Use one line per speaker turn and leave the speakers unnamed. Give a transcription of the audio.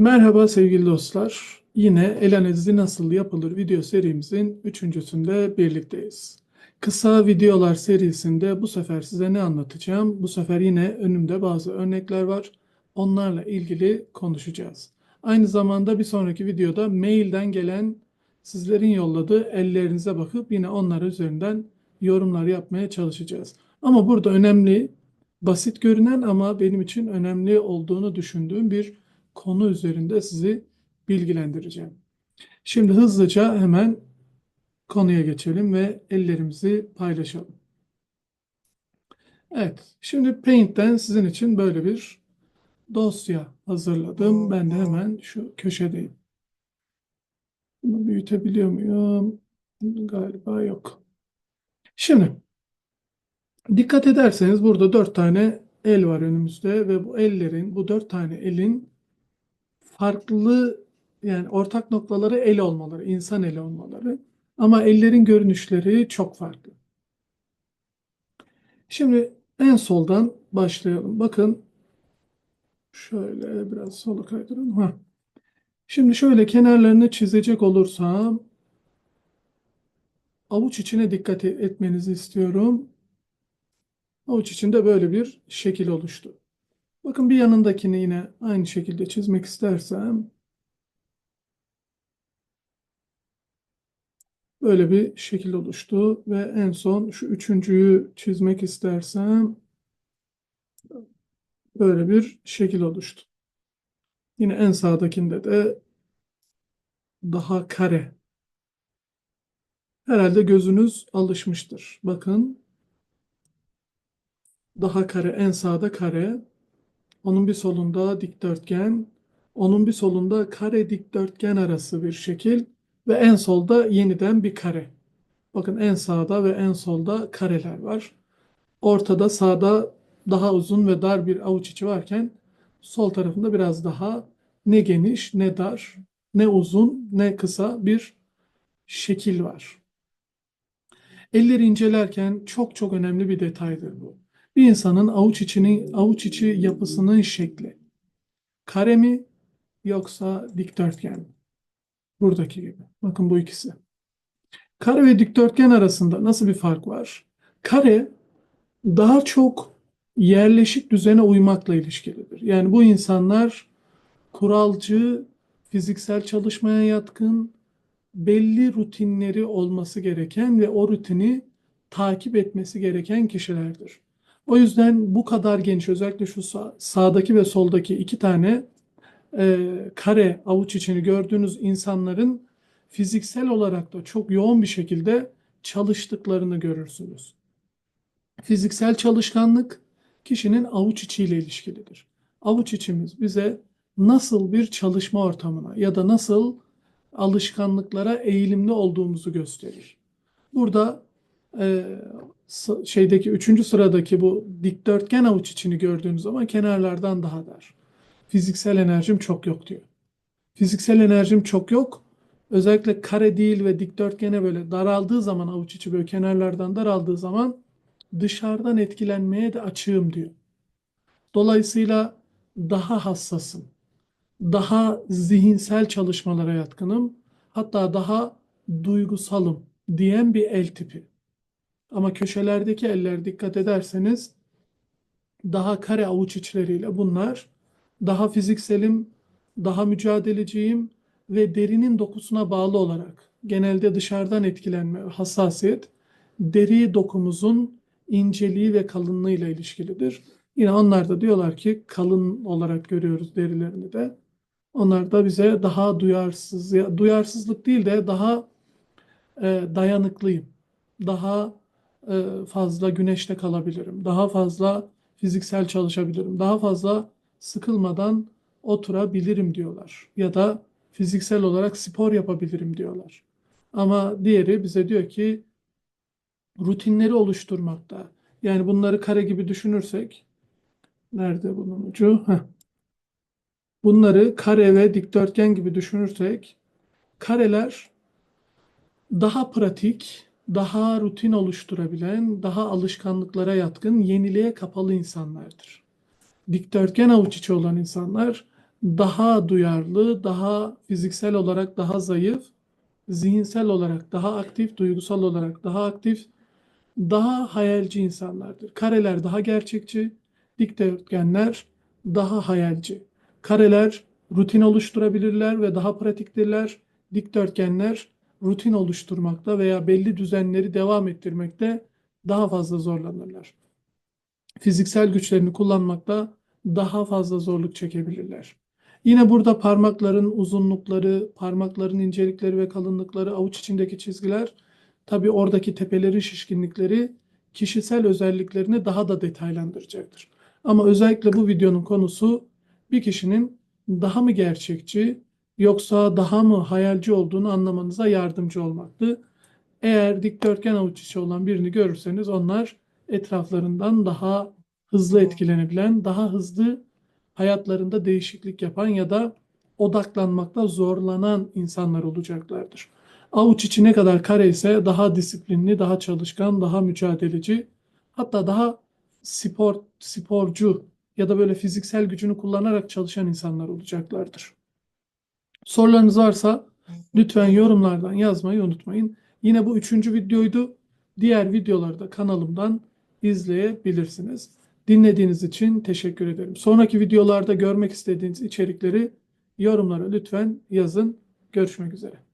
Merhaba sevgili dostlar. Yine el analizi nasıl yapılır video serimizin üçüncüsünde birlikteyiz. Kısa videolar serisinde bu sefer size ne anlatacağım? Bu sefer yine önümde bazı örnekler var. Onlarla ilgili konuşacağız. Aynı zamanda bir sonraki videoda mailden gelen sizlerin yolladığı ellerinize bakıp yine onlar üzerinden yorumlar yapmaya çalışacağız. Ama burada önemli, basit görünen ama benim için önemli olduğunu düşündüğüm bir konu üzerinde sizi bilgilendireceğim. Şimdi hızlıca hemen konuya geçelim ve ellerimizi paylaşalım. Evet, şimdi Paint'ten sizin için böyle bir dosya hazırladım. Ben de hemen şu köşedeyim. Bunu büyütebiliyor muyum? Galiba yok. Şimdi dikkat ederseniz burada dört tane el var önümüzde ve bu ellerin, bu dört tane elin farklı yani ortak noktaları el olmaları, insan eli olmaları ama ellerin görünüşleri çok farklı. Şimdi en soldan başlayalım. Bakın şöyle biraz sola kaydırın. Ha. Şimdi şöyle kenarlarını çizecek olursam avuç içine dikkat etmenizi istiyorum. Avuç içinde böyle bir şekil oluştu. Bakın bir yanındakini yine aynı şekilde çizmek istersem böyle bir şekil oluştu ve en son şu üçüncüyü çizmek istersem böyle bir şekil oluştu. Yine en sağdakinde de daha kare. Herhalde gözünüz alışmıştır. Bakın daha kare en sağda kare. Onun bir solunda dikdörtgen, onun bir solunda kare dikdörtgen arası bir şekil ve en solda yeniden bir kare. Bakın en sağda ve en solda kareler var. Ortada sağda daha uzun ve dar bir avuç içi varken sol tarafında biraz daha ne geniş ne dar ne uzun ne kısa bir şekil var. Elleri incelerken çok çok önemli bir detaydır bu. Bir insanın avuç içinin avuç içi yapısının şekli. Kare mi yoksa dikdörtgen mi? Buradaki gibi. Bakın bu ikisi. Kare ve dikdörtgen arasında nasıl bir fark var? Kare daha çok yerleşik düzene uymakla ilişkilidir. Yani bu insanlar kuralcı, fiziksel çalışmaya yatkın, belli rutinleri olması gereken ve o rutini takip etmesi gereken kişilerdir. O yüzden bu kadar geniş özellikle şu sağ, sağdaki ve soldaki iki tane e, kare avuç içini gördüğünüz insanların fiziksel olarak da çok yoğun bir şekilde çalıştıklarını görürsünüz. Fiziksel çalışkanlık kişinin avuç içiyle ilişkilidir. Avuç içimiz bize nasıl bir çalışma ortamına ya da nasıl alışkanlıklara eğilimli olduğumuzu gösterir. Burada e, şeydeki üçüncü sıradaki bu dikdörtgen avuç içini gördüğünüz zaman kenarlardan daha dar. Fiziksel enerjim çok yok diyor. Fiziksel enerjim çok yok. Özellikle kare değil ve dikdörtgene böyle daraldığı zaman avuç içi böyle kenarlardan daraldığı zaman dışarıdan etkilenmeye de açığım diyor. Dolayısıyla daha hassasım. Daha zihinsel çalışmalara yatkınım. Hatta daha duygusalım diyen bir el tipi. Ama köşelerdeki eller dikkat ederseniz daha kare avuç içleriyle bunlar daha fizikselim, daha mücadeleciyim ve derinin dokusuna bağlı olarak genelde dışarıdan etkilenme, hassasiyet deri dokumuzun inceliği ve kalınlığıyla ilişkilidir. Yine onlar da diyorlar ki kalın olarak görüyoruz derilerini de. Onlar da bize daha duyarsız, duyarsızlık değil de daha e, dayanıklıyım. Daha fazla güneşte kalabilirim. Daha fazla fiziksel çalışabilirim. Daha fazla sıkılmadan oturabilirim diyorlar. Ya da fiziksel olarak spor yapabilirim diyorlar. Ama diğeri bize diyor ki rutinleri oluşturmakta. Yani bunları kare gibi düşünürsek nerede bunun ucu? Heh. Bunları kare ve dikdörtgen gibi düşünürsek kareler daha pratik, daha rutin oluşturabilen, daha alışkanlıklara yatkın, yeniliğe kapalı insanlardır. Dikdörtgen avuç içi olan insanlar daha duyarlı, daha fiziksel olarak daha zayıf, zihinsel olarak daha aktif, duygusal olarak daha aktif, daha hayalci insanlardır. Kareler daha gerçekçi, dikdörtgenler daha hayalci. Kareler rutin oluşturabilirler ve daha pratiktirler. Dikdörtgenler rutin oluşturmakta veya belli düzenleri devam ettirmekte daha fazla zorlanırlar. Fiziksel güçlerini kullanmakta daha fazla zorluk çekebilirler. Yine burada parmakların uzunlukları, parmakların incelikleri ve kalınlıkları, avuç içindeki çizgiler, tabii oradaki tepelerin şişkinlikleri kişisel özelliklerini daha da detaylandıracaktır. Ama özellikle bu videonun konusu bir kişinin daha mı gerçekçi yoksa daha mı hayalci olduğunu anlamanıza yardımcı olmaktı. Eğer dikdörtgen avuç içi olan birini görürseniz onlar etraflarından daha hızlı etkilenebilen, daha hızlı hayatlarında değişiklik yapan ya da odaklanmakta zorlanan insanlar olacaklardır. Avuç içi ne kadar kare ise daha disiplinli, daha çalışkan, daha mücadeleci, hatta daha spor sporcu ya da böyle fiziksel gücünü kullanarak çalışan insanlar olacaklardır. Sorularınız varsa lütfen yorumlardan yazmayı unutmayın. Yine bu üçüncü videoydu. Diğer videoları da kanalımdan izleyebilirsiniz. Dinlediğiniz için teşekkür ederim. Sonraki videolarda görmek istediğiniz içerikleri yorumlara lütfen yazın. Görüşmek üzere.